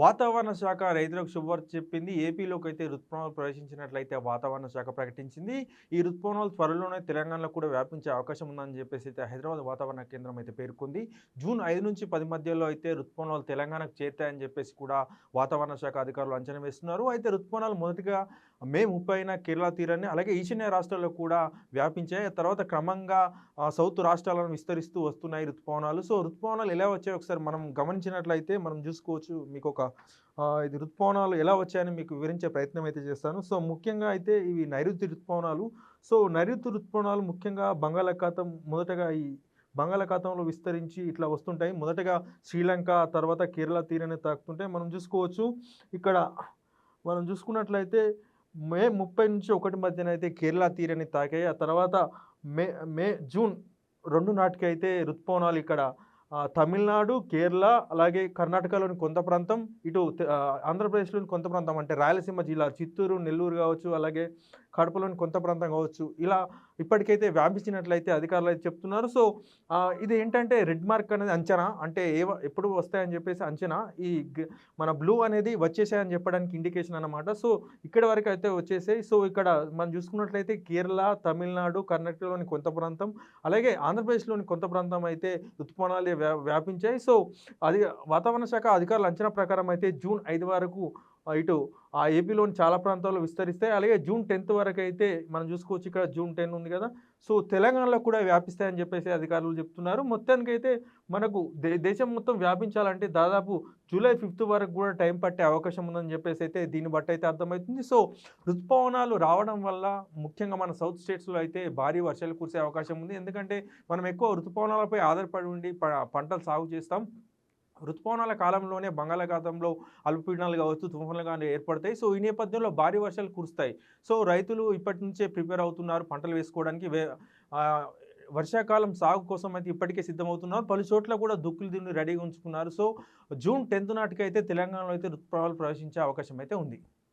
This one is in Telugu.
వాతావరణ శాఖ రైతులకు శుభవార్త చెప్పింది. ఏపీలోకి అయితే రుతుపవనాలు ప్రవేశించినట్లయితే వాతావరణ శాఖ ప్రకటించింది. ఈ రుతుపవనాలు త్వరలోనే తెలంగాణలో కూడా వ్యాపించే అవకాశం ఉందని చెప్పేసి అయితే హైదరాబాద్ వాతావరణ కేంద్రం అయితే పేర్కొంది. జూన్ ఐదు నుంచి పది మధ్యలో అయితే రుతుపవనాలు తెలంగాణకు చేరుతాయని చెప్పేసి కూడా వాతావరణ శాఖ అధికారులు అంచనా వేస్తున్నారు. అయితే రుతుపవనాలు మొదటిగా మే ముప్పైన కేరళ తీరాన్ని అలాగే ఈశాన్య రాష్ట్రాల్లో కూడా వ్యాపించాయి. తర్వాత క్రమంగా సౌత్ రాష్ట్రాలను విస్తరిస్తూ వస్తున్నాయి ఋతుపవనాలు సో ఋతుపవనాలు ఎలా వచ్చాయి ఒకసారి మనం గమనించినట్లయితే మనం చూసుకోవచ్చు. మీకు ఒక ఇది ఋతుపవనాలు ఎలా వచ్చాయని మీకు వివరించే ప్రయత్నం అయితే చేస్తాను. సో ముఖ్యంగా అయితే ఇవి నైరుతి ఋతుపవనాలు. సో నైరుతి ఋతుపవనాలు ముఖ్యంగా బంగాళాఖాతం మొదటగా ఈ బంగాళాఖాతంలో విస్తరించి ఇట్లా వస్తుంటాయి. మొదటగా శ్రీలంక తర్వాత కేరళ తీరాన్ని తాకుతుంటే మనం చూసుకోవచ్చు. ఇక్కడ మనం చూసుకున్నట్లయితే మే ముప్పై నుంచి ఒకటి మధ్యన అయితే కేరళ తీరాన్ని తాకాయి. ఆ తర్వాత మే మే జూన్ రెండు నాటికి అయితే ఋతుపవనాలు ఇక్కడ తమిళనాడు కేరళ అలాగే కర్ణాటకలోని కొంత ప్రాంతం ఇటు ఆంధ్రప్రదేశ్లోని కొంత ప్రాంతం అంటే రాయలసీమ జిల్లా చిత్తూరు నెల్లూరు కావచ్చు అలాగే కడపలోని కొంత ప్రాంతం కావచ్చు. ఇలా ఇప్పటికైతే వ్యాపించినట్లయితే అధికారులు అయితే చెప్తున్నారు. సో ఇది ఏంటంటే రెడ్ మార్క్ అనేది అంచనా. అంటే ఏ ఎప్పుడు వస్తాయని చెప్పేసి అంచనా. ఈ మన బ్లూ అనేది వచ్చేసాయని చెప్పడానికి ఇండికేషన్ అన్నమాట. సో ఇక్కడ వరకు అయితే వచ్చేసాయి. సో ఇక్కడ మనం చూసుకున్నట్లయితే కేరళ తమిళనాడు కర్ణాటకలోని కొంత ప్రాంతం అలాగే ఆంధ్రప్రదేశ్లోని కొంత ప్రాంతం అయితే ఋతుపవనాలు వ్యాపించాయి. సో అది వాతావరణ శాఖ అధికారుల అంచనా ప్రకారం అయితే జూన్ ఐదు వరకు ఇటు ఆ ఏపీలోని చాలా ప్రాంతాల్లో విస్తరిస్తాయి. అలాగే జూన్ టెన్త్ వరకు అయితే మనం చూసుకోవచ్చు ఇక్కడ జూన్ టెన్ ఉంది కదా. సో తెలంగాణలో కూడా వ్యాపిస్తాయని చెప్పేసి అధికారులు చెప్తున్నారు. మొత్తానికైతే మనకు దే దేశం మొత్తం వ్యాపించాలంటే దాదాపు జూలై ఫిఫ్త్ వరకు కూడా టైం పట్టే అవకాశం ఉందని చెప్పేసి అయితే దీన్ని బట్టి అయితే అర్థమవుతుంది. సో ఋతుపవనాలు రావడం వల్ల ముఖ్యంగా మన సౌత్ స్టేట్స్లో అయితే భారీ వర్షాలు కురిసే అవకాశం ఉంది. ఎందుకంటే మనం ఎక్కువ ఋతుపవనాలపై ఆధారపడి ఉండి ప- పంటలు సాగు చేస్తాం. ఋతుపవనాల కాలంలోనే బంగాళాఖాతంలో అల్పపీడనాలు కావచ్చు తుఫాన్లు కానీ ఏర్పడతాయి. సో ఈ నేపథ్యంలో భారీ వర్షాలు కురుస్తాయి. సో రైతులు ఇప్పటి నుంచే ప్రిపేర్ అవుతున్నారు పంటలు వేసుకోవడానికి. వే వర్షాకాలం సాగు కోసం అయితే ఇప్పటికే సిద్ధమవుతున్నారు. పలు చోట్ల కూడా దుక్కులు దీన్ని రెడీగా ఉంచుకున్నారు. సో జూన్ టెన్త్ నాటికి అయితే తెలంగాణలో అయితే ఋతుపవనాలు ప్రవేశించే అవకాశం అయితే ఉంది.